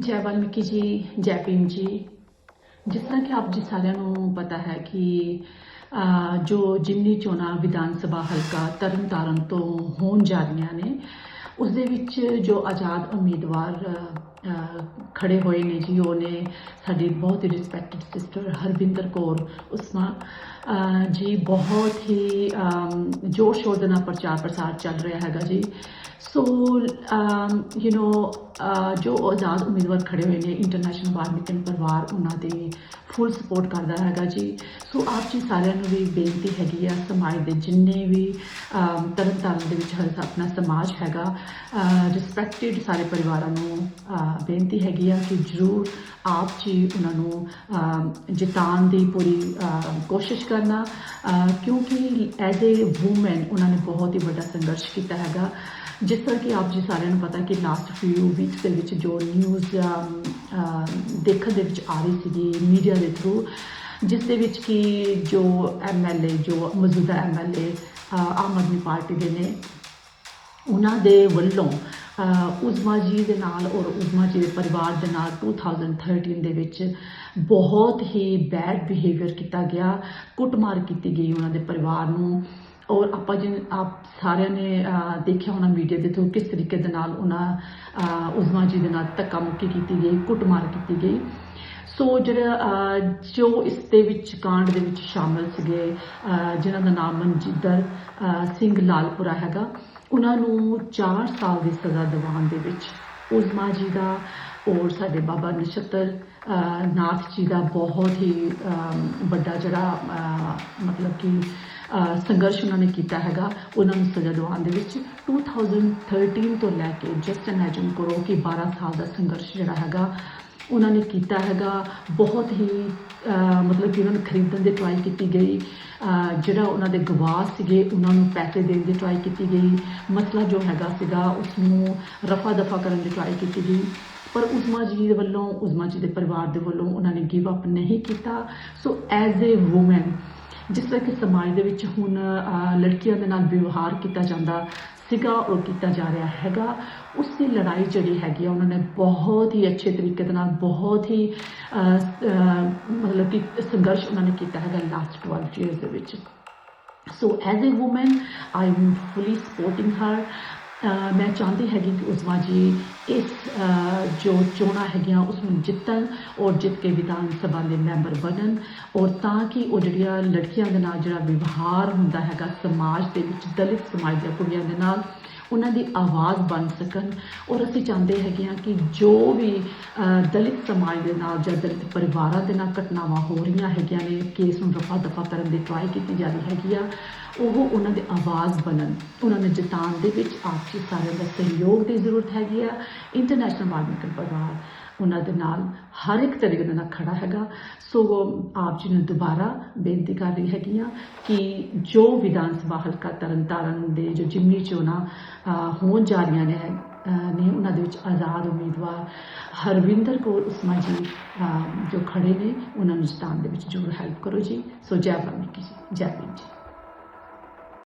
ਜੈ ਵਾਲਮੀਕੀ ਜੀ ਜੈ ਭੀਮ ਜੀ। ਜਿਸ ਤਰ੍ਹਾਂ ਕਿ ਆਪ ਜੀ ਸਾਰਿਆਂ ਨੂੰ ਪਤਾ ਹੈ ਕਿ ਜੋ ਜਿਮਨੀ ਚੋਣਾਂ ਵਿਧਾਨ ਸਭਾ ਹਲਕਾ ਤਰਨਤਾਰਨ ਤੋਂ ਹੋਣ ਜਾ ਰਹੀਆਂ ਨੇ ਉਸ ਦੇ ਵਿੱਚ ਜੋ ਆਜ਼ਾਦ ਉਮੀਦਵਾਰ ਅਹ, ਖੜੇ ਹੋਏ ਨੇ ਜੀ ਉਹਨੇ ਸਾਡੀ ਬਹੁਤ ਹੀ ਰਿਸਪੈਕਟਡ ਸਿਸਟਰ ਹਰਵਿੰਦਰ ਕੌਰ ਉਸਮਾ ਅਹ, ਜੀ, ਬਹੁਤ ਹੀ ਜ਼ੋਰ ਸ਼ੋਰ ਦੇ ਨਾਲ ਪ੍ਰਚਾਰ ਪ੍ਰਸਾਰ ਚੱਲ ਰਿਹਾ ਹੈਗਾ ਜੀ। ਸੋ ਯੂ نو ਜੋ ਆਜ਼ਾਦ ਉਮੀਦਵਾਰ ਖੜੇ ਹੋਏ ਨੇ ਇੰਟਰਨੈਸ਼ਨਲ ਬਾਡਮਿੰਟਨ ਪਰਿਵਾਰ, ਉਹਨਾਂ ਦੀ ਫੁੱਲ ਸਪੋਰਟ ਕਰਦਾ ਹੈਗਾ ਜੀ। ਸੋ ਆਪ ਜੀ ਸਾਰਿਆਂ ਨੂੰ ਵੀ ਬੇਨਤੀ ਹੈਗੀ ਆ, ਸਮਾਜ ਦੇ ਜਿੰਨੇ ਵੀ ਤਰਨਤਾਰਨ ਦੇ ਵਿੱਚ ਹਰ ਆਪਣਾ ਸਮਾਜ ਹੈਗਾ ਰਿਸਪੈਕਟਡ ਸਾਰੇ ਪਰਿਵਾਰਾਂ ਨੂੰ ਬੇਨਤੀ ਹੈਗੀ ਆ ਕਿ ਜ਼ਰੂਰ ਆਪ ਜੀ ਉਹਨਾਂ ਨੂੰ ਅਮ, ਜਿਤਾਉਣ ਦੀ ਪੂਰੀ ਕੋਸ਼ਿਸ਼ ਕਰਨਾ ਕਿਉਂਕਿ ਐਜ਼ ਏ ਵੂਮਨ ਉਹਨਾਂ ਨੇ ਬਹੁਤ ਹੀ ਵੱਡਾ ਸੰਘਰਸ਼ ਕੀਤਾ ਹੈਗਾ। ਜਿਸ ਤਰ੍ਹਾਂ ਕਿ ਆਪ ਜੀ ਸਾਰਿਆਂ ਨੂੰ ਪਤਾ ਕਿ ਲਾਸਟ ਫਿਊ ਵੀਕਸ ਦੇ ਵਿੱਚ ਜੋ ਨਿਊਜ਼ ਦੇਖਣ ਦੇ ਵਿੱਚ ਆ ਰਹੀ ਸੀਗੀ ਮੀਡੀਆ ਦੇ ਥਰੂ ਜਿਸ ਦੇ ਵਿੱਚ ਕਿ ਜੋ ਐਮਐਲਏ ਜੋ ਮੌਜੂਦਾ ਐਮਐਲਏ ਆਮ ਆਦਮੀ ਪਾਰਟੀ ਦੇ ਨੇ ਉਹਨਾਂ ਦੇ ਵੱਲੋਂ ਅਹ, ਉਜ਼ਮਾ ਜੀ ਦੇ ਨਾਲ ਔਰ ਉਜ਼ਮਾ ਜੀ ਦੇ ਪਰਿਵਾਰ ਦੇ ਨਾਲ 2013 ਦੇ ਵਿੱਚ ਬਹੁਤ ਹੀ ਬੈਡ ਬਿਹੇਵੀਅਰ ਕੀਤਾ ਗਿਆ ਕੁੱਟਮਾਰ ਕੀਤੀ ਗਈ ਉਹਨਾਂ ਦੇ ਪਰਿਵਾਰ ਨੂੰ। ਔਰ ਆਪਾਂ ਜਿਨ ਆਪ ਸਾਰਿਆਂ ਨੇ ਦੇਖਿਆ ਹੋਣਾ ਮੀਡੀਆ ਦੇ ਥਰੂ ਕਿਸ ਤਰੀਕੇ ਦੇ ਨਾਲ ਉਹਨਾਂ ਅਹ, ਉਜ਼ਮਾ ਜੀ ਦੇ ਨਾਲ ਧੱਕਾ ਮੁੱਕੀ ਕੀਤੀ ਗਈ ਕੁੱਟਮਾਰ ਕੀਤੀ ਗਈ। ਸੋ ਜਿਹੜਾ ਜੋ ਇਸ ਦੇ ਵਿੱਚ ਕਾਂਡ ਦੇ ਵਿੱਚ ਸ਼ਾਮਲ ਸੀਗੇ ਅਹ, ਜਿਨ੍ਹਾਂ ਦਾ ਨਾਮ ਮਨਜਿੰਦਰ ਸਿੰਘ ਲਾਲਪੁਰਾ ਹੈਗਾ ਉਹਨਾਂ ਨੂੰ 4 ਸਾਲ ਦੀ ਸਜ਼ਾ ਦਿਵਾਉਣ ਦੇ ਵਿੱਚ ਉਜ਼ਮਾ ਜੀ ਦਾ ਔਰ ਸਾਡੇ ਬਾਬਾ ਨਛੱਤਰ ਨਾਥ ਜੀ ਦਾ ਬਹੁਤ ਹੀ ਵੱਡਾ ਜਿਹੜਾ ਮਤਲਬ ਕਿ ਸੰਘਰਸ਼ ਉਹਨਾਂ ਨੇ ਕੀਤਾ ਹੈਗਾ, ਉਹਨਾਂ ਨੂੰ ਸਜ਼ਾ ਦਿਵਾਉਣ ਦੇ ਵਿੱਚ 2013 ਤੋਂ ਲੈ ਕੇ ਜਸਟ ਇਮੇਜਿਨ ਕਰੋ ਕਿ 12 ਸਾਲ ਦਾ ਸੰਘਰਸ਼ ਜਿਹੜਾ ਹੈਗਾ ਉਹਨਾਂ ਨੇ ਕੀਤਾ ਹੈਗਾ। ਬਹੁਤ ਹੀ ਮਤਲਬ ਕਿ ਉਹਨਾਂ ਨੂੰ ਖਰੀਦਣ ਦੀ ਟਰਾਈ ਕੀਤੀ ਗਈ। ਜਿਹੜਾ ਉਹਨਾਂ ਦੇ ਗਵਾਹ ਸੀਗੇ, ਉਹਨਾਂ ਨੂੰ ਪੈਸੇ ਦੇਣ ਦੀ ਟਰਾਈ ਕੀਤੀ ਗਈ। ਮਸਲਾ ਜੋ ਹੈਗਾ ਸੀਗਾ ਉਸ ਨੂੰ ਰਫਾ ਦਫਾ ਕਰਨ ਦੀ ਟਰਾਈ ਕੀਤੀ ਗਈ। ਪਰ ਉਸਮਾ ਜੀ ਦੇ ਵੱਲੋਂ, ਉਸਮਾ ਜੀ ਦੇ ਪਰਿਵਾਰ ਦੇ ਵੱਲੋਂ ਉਹਨਾਂ ਨੇ ਗਿਵ ਅਪ ਨਹੀਂ ਕੀਤਾ। ਸੋ ਐਜ਼ ਏ ਔਮਨ ਜਿਸ ਤਰ੍ਹਾਂ ਕਿ ਸਮਾਜ ਦੇ ਵਿੱਚ ਹੁਣ ਲੜਕੀਆਂ ਦੇ ਨਾਲ ਵਿਵਹਾਰ ਕੀਤਾ ਜਾਂਦਾ ਸੀਗਾ ਔਰ ਕੀਤਾ ਜਾ ਰਿਹਾ ਹੈਗਾ। ਉਸ ਦੀ ਲੜਾਈ ਜਿਹੜੀ ਹੈਗੀ ਆ, ਉਹਨਾਂ ਨੇ ਬਹੁਤ ਹੀ ਅੱਛੇ ਤਰੀਕੇ ਦੇ ਨਾਲ, ਬਹੁਤ ਹੀ ਮਤਲਬ ਕਿ ਸੰਘਰਸ਼ ਉਹਨਾਂ ਨੇ ਕੀਤਾ ਹੈਗਾ ਲਾਸਟ 12 ਇਅਰਸ ਦੇ ਵਿੱਚ। So as a woman I am fully supporting ਹਰ ਮੈਂ ਚਾਹੁੰਦੀ ਹੈਗੀ ਕਿ ਉਸਮਾ ਜੀ ਇਸ ਜੋ ਚੋਣਾਂ ਹੈਗੀਆਂ ਉਸ ਨੂੰ ਜਿੱਤਣ ਔਰ ਜਿੱਤ ਕੇ ਵਿਧਾਨ ਸਭਾ ਦੇ ਮੈਂਬਰ ਬਣਨ ਔਰ ਤਾਂ ਕਿ ਉਹ ਜਿਹੜੀਆਂ ਲੜਕੀਆਂ ਦੇ ਨਾਲ ਜਿਹੜਾ ਵਿਵਹਾਰ ਹੁੰਦਾ ਹੈਗਾ ਸਮਾਜ ਦੇ ਵਿੱਚ, ਦਲਿਤ ਸਮਾਜ ਦੀਆਂ ਕੁੜੀਆਂ ਦੇ ਨਾਲ ਉਹਨਾਂ ਦੀ ਆਵਾਜ਼ ਬਣ ਸਕਣ ਔਰ ਅਸੀਂ ਚਾਹੁੰਦੇ ਹੈਗੇ ਹਾਂ ਕਿ ਜੋ ਵੀ ਦਲਿਤ ਸਮਾਜ ਦੇ ਨਾਲ ਜਾਂ ਦਲਿਤ ਪਰਿਵਾਰਾਂ ਦੇ ਨਾਲ ਘਟਨਾਵਾਂ ਹੋ ਰਹੀਆਂ ਹੈਗੀਆਂ ਨੇ, ਕੇਸ ਨੂੰ ਰਫਾ ਦਫਾ ਕਰਨ ਦੀ ਟਰਾਈ ਕੀਤੀ ਜਾ ਰਹੀ ਹੈਗੀ ਆ, ਉਹ ਉਹਨਾਂ ਦੇ ਆਵਾਜ਼ ਬਣਨ, ਉਹਨਾਂ ਨੂੰ ਜਿਤਾਉਣ ਦੇ ਵਿੱਚ ਆਪ ਸਾਰਿਆਂ ਦਾ ਸਹਿਯੋਗ ਦੀ ਜ਼ਰੂਰਤ ਹੈਗੀ ਆ ਇੰਟਰਨੈਸ਼ਨਲ ਬਾਡਮਿੰਟਨ ਪਰਿਵਾਰ। ਉਹਨਾਂ ਦੇ ਨਾਲ ਹਰ ਇੱਕ ਤਰੀਕੇ ਦੇ ਨਾਲ ਖੜਾ ਹੈਗਾ। ਸੋ ਆਪ ਜੀ ਨੂੰ ਦੁਬਾਰਾ ਬੇਨਤੀ ਕਰ ਰਹੀ ਹੈਗੀ ਆ ਕਿ ਜੋ ਵਿਧਾਨ ਸਭਾ ਹਲਕਾ ਤਰਨਤਾਰਨ ਦੇ ਜੋ ਜਿਮਨੀ ਚੋਣਾਂ ਹੋਣ ਜਾ ਰਹੀਆਂ ਨੇ ਨੇ ਉਹਨਾਂ ਦੇ ਵਿੱਚ ਆਜ਼ਾਦ ਉਮੀਦਵਾਰ ਹਰਵਿੰਦਰ ਕੌਰ ਉਸਮਾ ਜੀ ਜੋ ਖੜੇ ਨੇ, ਉਹਨਾਂ ਨੂੰ ਜਿਤਾਉਣ ਦੇ ਵਿੱਚ ਜ਼ਰੂਰ ਹੈਲਪ ਕਰੋ ਜੀ। ਸੋ ਜੈ ਵਾਲਮੀਕੀ ਜੀ, ਜੈ ਭੀਮ ਜੀ।